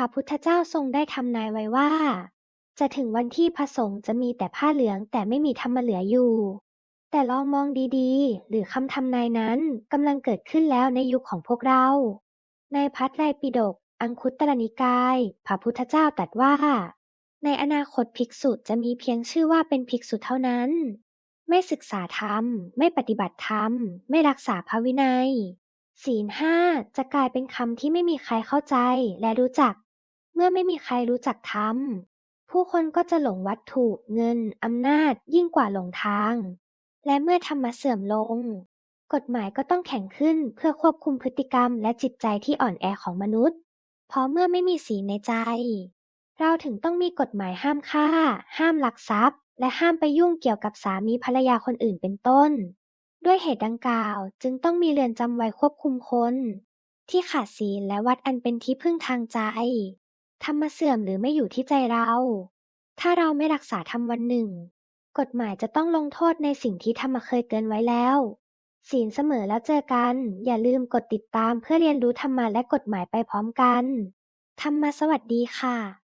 พระพุทธเจ้าทรงได้ทำนายไว้ว่า จะถึงวันที่พระสงฆ์จะมีแต่ผ้าเหลืองแต่ไม่มีธรรมเหลืออยู่ แต่ลองมองดีๆ หรือคำทำนายนั้นกำลังเกิดขึ้นแล้วในยุคของพวกเรา ในพระไรปิฎกอังคุตตรนิกาย พระพุทธเจ้าตรัสว่า ในอนาคตภิกษุจะมีเพียงชื่อว่าเป็นภิกษุเท่านั้น ไม่ศึกษาธรรม ไม่ปฏิบัติธรรม ไม่รักษาพระวินัย ศีลห้าจะกลายเป็นคำที่ไม่มีใครเข้าใจและรู้จัก เมื่อไม่มีใครรู้จักธรรมผู้คนก็จะหลงวัตถุ เงิน อำนาจ ยิ่งกว่าหลงทาง และเมื่อธรรมะเสื่อมลง กฎหมายก็ต้องแข็งขึ้นเพื่อควบคุมพฤติกรรมและจิตใจที่อ่อนแอของมนุษย์ เพราะเมื่อไม่มีศีลในใจ เราถึงต้องมีกฎหมายห้ามฆ่า ห้ามลักทรัพย์ และห้ามไปยุ่งเกี่ยวกับสามีภรรยาคนอื่นเป็นต้น ด้วยเหตุดังกล่าวจึงต้องมีเรือนจำไว้ควบคุมคนที่ขาดศีลและวัดอันเป็นที่พึ่งทางใจ ธรรมเสื่อมหรือไม่อยู่ที่ใจเรา ถ้าเราไม่รักษาธรรมวันหนึ่ง กฎหมายจะต้องลงโทษในสิ่งที่ธรรมเคยเตือนไว้แล้ว ศีลเสมอแล้วเจอกัน อย่าลืมกดติดตามเพื่อเรียนรู้ธรรมะและกฎหมายไปพร้อมกัน ธรรมะสวัสดีค่ะ